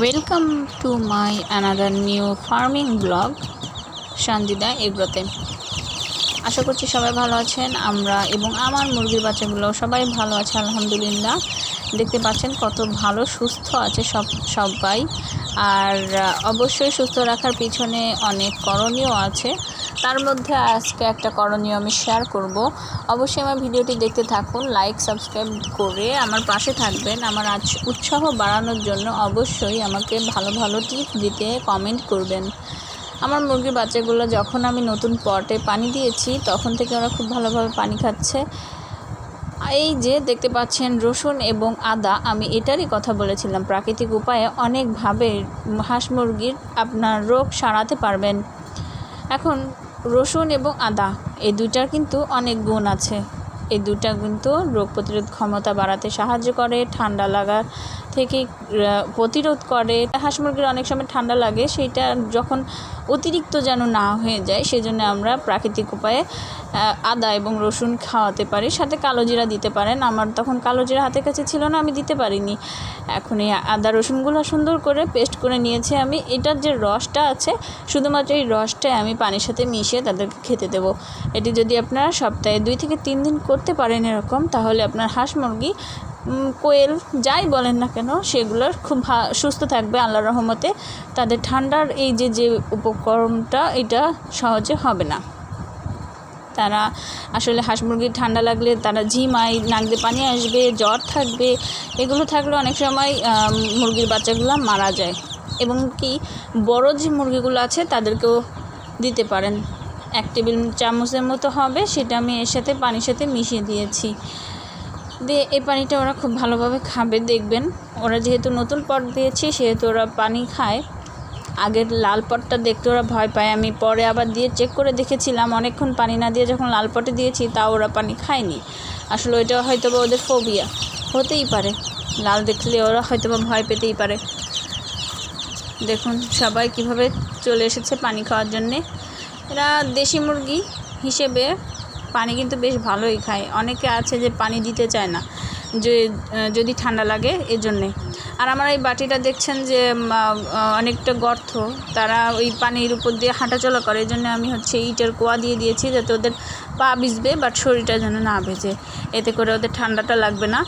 Welcome to my another new farming blog সন্দিদা এগ্রোতে আশা করছি সবাই ভালো আছেন, আমরা এবং আমার মুরগির বাচ্চাগুলো সবাই ভালো আছে, আলহামদুলিল্লাহ। দেখতে পাচ্ছেন কত ভালো, সুস্থ আছে সব, সবাই। আর, অবশ্যই সুস্থ রাখার পিছনে অনেক করণীয় আছে। তার মধ্যে আজকে একটা করণীয় আমি শেয়ার করব। অবশ্যই আমার ভিডিওটি দেখতে থাকুন লাইক সাবস্ক্রাইব করে আমার পাশে থাকবেন। আমার আজ উৎসাহ বাড়ানোর জন্য অবশ্যই আমাকে ভালো ভালো টিপস দিতে কমেন্ট করবেন। আমার মুরগির বাচ্চাগুলো যখন আমি নতুন পটে পানি দিয়েছি, তখন থেকে ওরা খুব ভালোভাবে পানি খাচ্ছে। এই যে দেখতে পাচ্ছেন রসুন এবং আদা, আমি এটারই কথা বলেছিলাম, প্রাকৃতিক উপায়ে অনেকভাবে হাঁস মুরগির আপনার রোগ সারাতে পারবেন। এখন রসুন এবং আদা। এই দুইটার কিন্তু অনেক গুণ আছে। এই দুটা কিন্তু রোগ প্রতিরোধ ক্ষমতা বাড়াতে সাহায্য করে, ঠান্ডা লাগা থেকে প্রতিরোধ করে। হাঁস মুরগির অনেক সময় ঠান্ডা লাগে, সেটা যখন অতিরিক্ত যেন না হয়ে যায়, সেজন্য আমরা প্রাকৃতিক উপায়ে আদা এবং রসুন খাওয়াতে পারি। সাথে কালো জিরা দিতে পারেন। আমার তখন কালো জিরা হাতের কাছে ছিল না, আমি দিতে পারিনি। এখন এই আদা রসুনগুলো সুন্দর করে পেস্ট করে নিয়েছি আমি। এটার যে রসটা আছে, শুধুমাত্র এই রসটাই আমি পানির সাথে মিশিয়ে তাদেরকে খেতে দেবো। এটি যদি আপনারা সপ্তাহে দুই থেকে তিন দিন করতে পারেন এরকম, তাহলে আপনার হাঁস মুরগি কোয়েল যাই বলেন না কেন সেগুলোর খুব সুস্থ থাকবে আল্লাহ রহমতে। তাদের ঠান্ডার এই যে যে উপকরণটা, এটা সহজে হবে না। তারা আসলে হাঁস মুরগির ঠান্ডা লাগলে তারা ঝিমায় নাক দিয়ে পানি আসবে, জ্বর থাকবে, এগুলো থাকলে অনেক সময় মুরগির বাচ্চাগুলো মারা যায়। এবং কি, বড় যে মুরগিগুলো আছে, তাদেরকেও দিতে পারেন। এক টেবিল চামচের মতো হবে, সেটা আমি এর সাথে পানির সাথে মিশিয়ে দিয়েছি। দিয়ে এই পানিটা ওরা খুব ভালোভাবে খাবে, দেখবেন। ওরা যেহেতু নতুন পট দিয়েছি, সেহেতু ওরা পানি খায়। আগের লাল পটটা দেখতে ওরা ভয় পায়। আমি পরে আবার দিয়ে চেক করে দেখেছিলাম, অনেকক্ষণ পানি না দিয়ে যখন লাল পটে দিয়েছি, তাও ওরা পানি খায়নি। আসলে ওইটা হয়তো বা ওদের ফোবিয়া হতেই পারে। লাল দেখলে ওরা হয়তো বা ভয় পেতেই পারে। দেখুন সবাই কীভাবে চলে এসেছে পানি খাওয়ার জন্যে। এরা দেশি মুরগি হিসেবে পানি কিন্তু বেশ ভালোই খায়। অনেকে আছে যে পানি দিতে চায় না, যে যদি ঠান্ডা লাগে এই জন্যে আর আমার এই বাটিটা দেখছেন যে অনেকটা গর্ত, তারা ওই পানির উপর দিয়ে হাঁটাচলা করে। এই জন্য আমি হচ্ছে ইটের কোয়া দিয়ে দিয়েছি যাতে ওদের পা ভিজবে, বাট শরীরটা যেন না ভেজে। এতে করে ওদের ঠান্ডাটা লাগবে না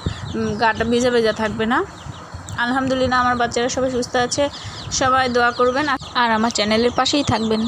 গাটা ভেজা ভেজা থাকবে না। আলহামদুলিল্লাহ আমার বাচ্চারা সবাই সুস্থ আছে, সবাই দোয়া করবেন, আর আমার চ্যানেলের পাশেই থাকবেন।